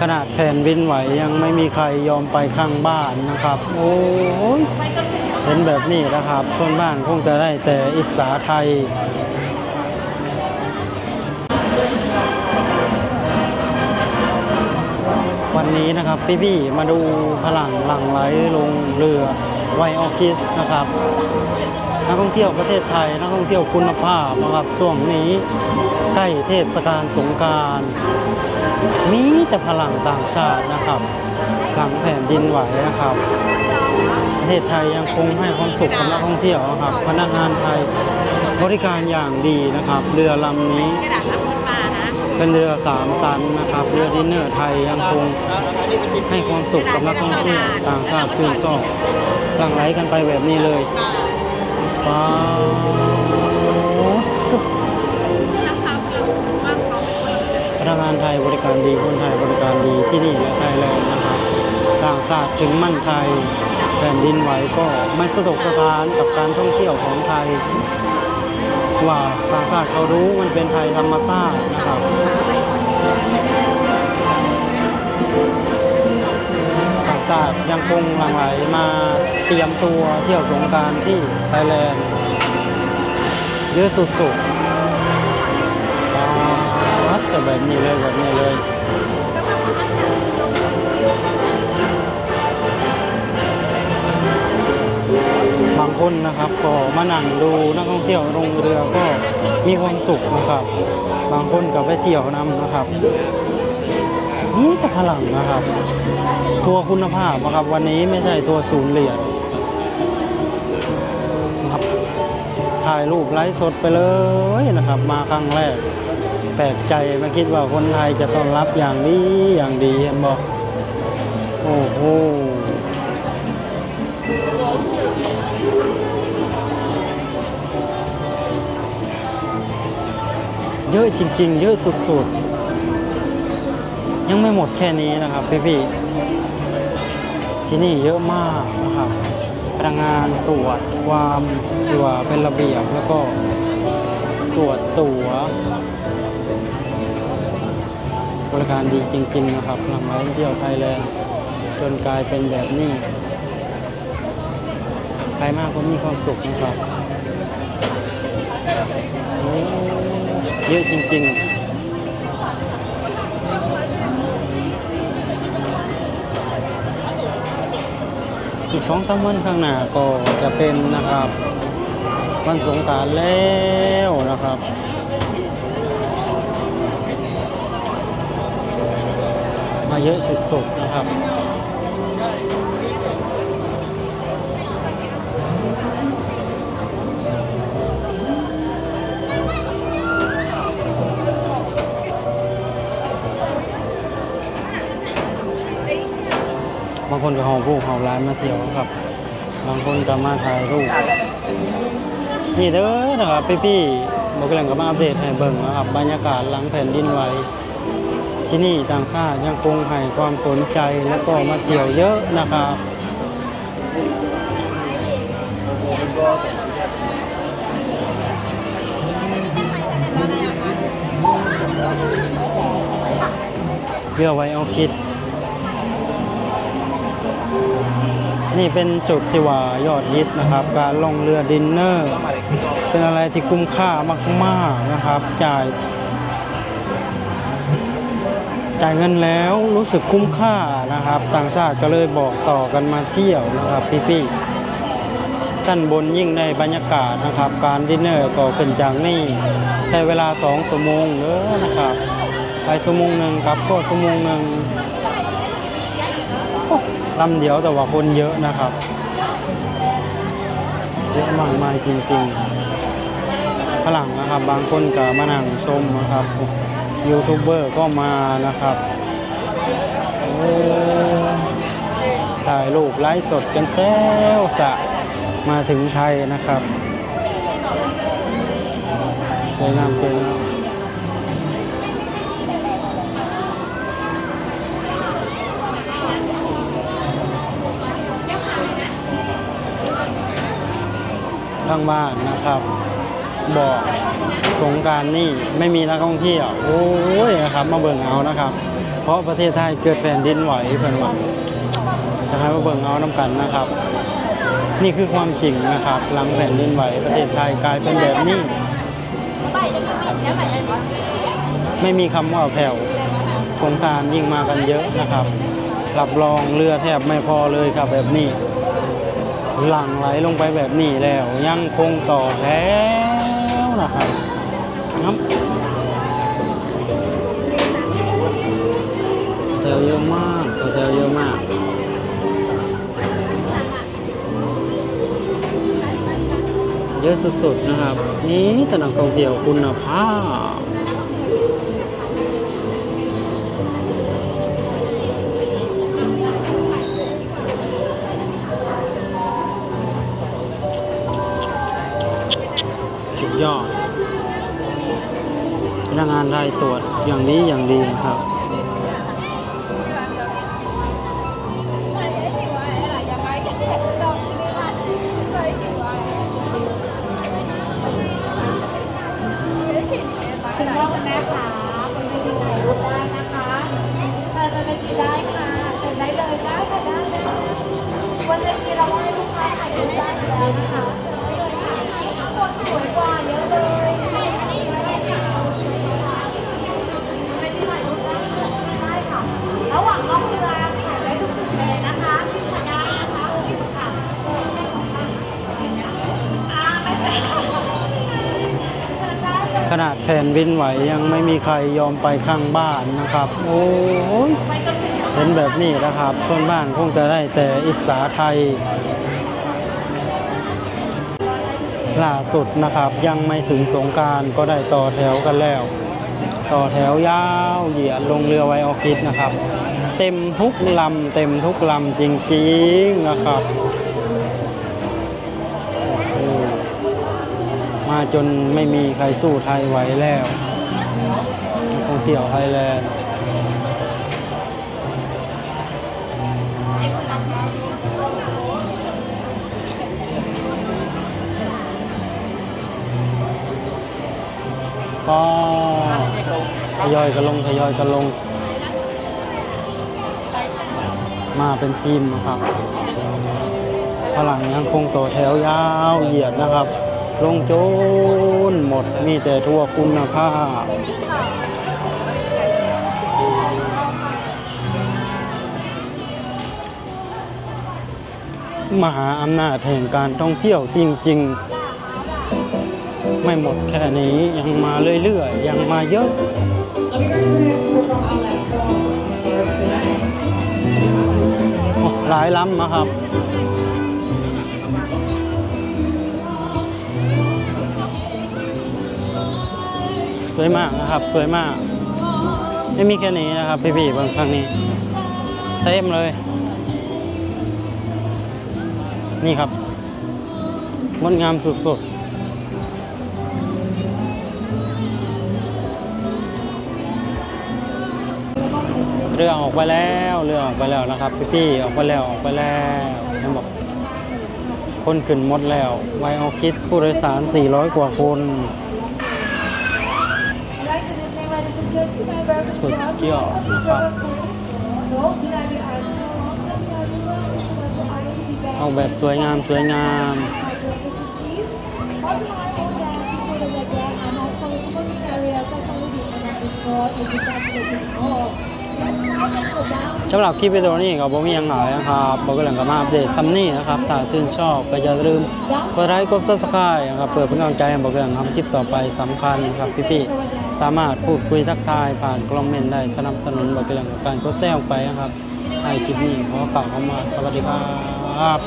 ขนาดแผ่นดินไหวยังไม่มีใครยอมไปข้างบ้านนะครับ โอ้ยเห็นแบบนี้นะครับเพื่อนบ้านคงจะได้แต่อิสาไทย วันนี้นะครับพี่ๆมาดูพลังหลังไหลลงเรือไวออคิสนะครับนักท่องเที่ยวประเทศไทยนักท่องเที่ยวคุณภาพนะครับช่วงนี้ใกล้เทศกาลสงการมีแต่พลังต่างชาตินะครับ หลังแผ่นดินไหวนะครับ ประเทศไทยยังคงให้ความสุขกับนักท่องเที่ยวนะครับพนักงานไทยบริการอย่างดีนะครับ เรือลำนี้ เป็นเรือสามสันนะครับ เรือดินเนอร์ไทยยังคงให้ความสุขกับนักท่องเที่ยวต่างชาติชื่นชอบหลั่งไหลกันไปแบบนี้เลยว้าวพนักงานไทยบริการดีคนไทยบริการดีที่นี่และไทยแลนด์นะครับต่างชาติถึงมั่นไทยแผ่นดินไหวก็ไม่สะทกสะท้านกับการท่องเที่ยวของไทย ว่าปราสาทเขารู้มันเป็นไทยธรรมชาตินะครับปราสาทยังคงหลั่งไหลมาเตรียมตัวเที่ยวสงการที่ไทยแลนด์เยอะสุดๆวัดจะแบบนี้เลยแบบนี้เลย คนนะครับ ก็มานั่งดูนักท่องเที่ยวลงเรือก็มีความสุขนะครับ บางคนก็ไปเที่ยวนำนะครับนี่แต่พลังนะครับ ทัวร์คุณภาพนะครับ วันนี้ไม่ใช่ทัวร์ศูนย์เหรียญนะครับ ถ่ายรูปไลฟ์สดไปเลยนะครับ มาครั้งแรก แปลกใจไม่คิดว่าคนไทยจะต้อนรับอย่างดีอย่างดีเห็นบอกโอ้โห เยอะจริง ๆ เยอะสุดๆ ยังไม่หมดแค่นี้นะครับพี่ๆที่นี่เยอะมากนะครับพนักงานตรวจความตัวเป็นระเบียบแล้วก็ตรวจตัวบริการดีจริง ๆ นะครับหลังไหลเที่ยวไทยแลนด์จนกลายเป็นแบบนี้ ใครมากก็มีความสุขนะครับเยอะจริง ๆอีกสองสามวันข้างหน้าก็จะเป็นนะครับวันสงกรารแล้วนะครับ มาเยอะสุดๆนะครับ บางคนก็หอบลูกหอบร้านมาเที่ยวครับ บางคนก็มาถ่ายรูปนี่เด้อนะครับพี่ๆบอกกำลังก็มาอัปเดตให้เบิ่งนะครับบรรยากาศหลังแผ่นดินไหวที่นี่ต่างชาติยังคงให้ความสนใจและก็มาเที่ยวเยอะนะครับเรือไว้เอาคิด นี่เป็นจุดที่ว่ายอดฮิตนะครับ การล่องเรือดินเนอร์ เป็นอะไรที่คุ้มค่ามาก ๆนะครับ จ่าย จ่ายเงินแล้วรู้สึกคุ้มค่านะครับ ต่างชาติก็เลยบอกต่อกันมาเที่ยวนะครับพี่ๆสั้นบนยิ่งในบรรยากาศนะครับ การดินเนอร์ก็ขึ้นจากนี่ใช้เวลาสองชั่วโมงเด้อนะครับ ไปชั่วโมงหนึ่งครับก็ชั่วโมงหนึ่ง ลำเดียวแต่ว่าคนเยอะนะครับ เยอะมากมายจริงๆฝรั่งนะครับ บางคนก็มานั่งชมนะครับยูทูบเบอร์ก็มานะครับโอ้ถ่ายรูปไลฟ์สดกันแซวสะมาถึงไทยนะครับสวยงามสวยงามางบ้านนะครับ บอกสงการนี่ไม่มีนักท่องเที่ยวโอ้ยนะครับ มาเบิ่งเอานะครับ เพราะประเทศไทยเกิดแผ่นดินไหวเพิ่นว่าจะให้มาเบิ่งเอาน้ำกันนะครับ นี่คือความจริงนะครับ หลังแผ่นดินไหวประเทศไทยกลายเป็นแบบนี้ ไม่มีคำว่าแผ่วสงการยิ่งมากันเยอะนะครับรับรองเรือแทบไม่พอเลยครับแบบนี้ หลั่งไหลลงไปแบบนี้แล้ว ยังคงต่อแถวนะครับน้ำแถวเยอะมากต่อแถวเยอะมากเยอะสุดๆนะครับ นี่ตนักท่องเที่ยวคุณภาพ อย่างนี้อย่างดีนะครับ ขนาดแผ่นดินไหวยังไม่มีใครยอมไปข้างบ้านนะครับ โอ้ยเห็นแบบนี้นะครับเพื่อนบ้านคงจะได้แต่อิสาไทยล่าสุดนะครับยังไม่ถึงสงการก็ได้ต่อแถวกันแล้ว ต่อแถวยาวเหยียดลงเรือไวออคิดนะครับ เต็มทุกลำเต็มทุกลำจริงๆนะครับ มาจนไม่มีใครสู้ไทยไหวแล้วนักท่องเที่ยวไทยแลนด์ก็ทยอยกันลงทยอยกันลง มาเป็นทีมนะครับฝรั่งยังคงต่อแถวยาวเหยียดนะครับ ลงโจนหมดมีแต่ทั่วคุณภาพ มหาอำนาจแห่งการท่องเที่ยวจริง ๆ ไม่หมดแค่นี้ยังมาเรื่อยๆ ยังมาเยอะ หลายล้ำนะครับ สวยมากนะครับ สวยมาก ไม่มีแค่นี้นะครับ พี่ๆบางครั้งนี้เต็มเลย นี่ครับงดงามสุดๆเรือออกไปแล้วเรือออกไปแล้วนะครับ พี่ๆออกไปแล้วออกไปแล้วเห็นบอกคนขึ้นหมดแล้วไวออคิดผู้โดยสาร 400 กว่าคน สุดยอดนะครับ เอาแบบสวยงามสวยงามสำหรับคลิปวิดีโอนี้ก็บ่มีหยังหลายนะครับบอกก็หลังกับมาอัปเดตซัมนี่นะครับถ้าชื่นชอบก็อย่าลืมกดไลค์กดซับสไครต์นะครับเพื่อเป็นกำลังใจให้บอกก็หลังทำคลิปต่อไปสำคัญครับพี่ๆ สามารถพูดคุยทักทายผ่านคอมเมนได้สนับสนุนบอกก็หลังการกดแซงไปนะครับให้คลิปนี้ขอกล่าวเข้ามาสวัสดีครับ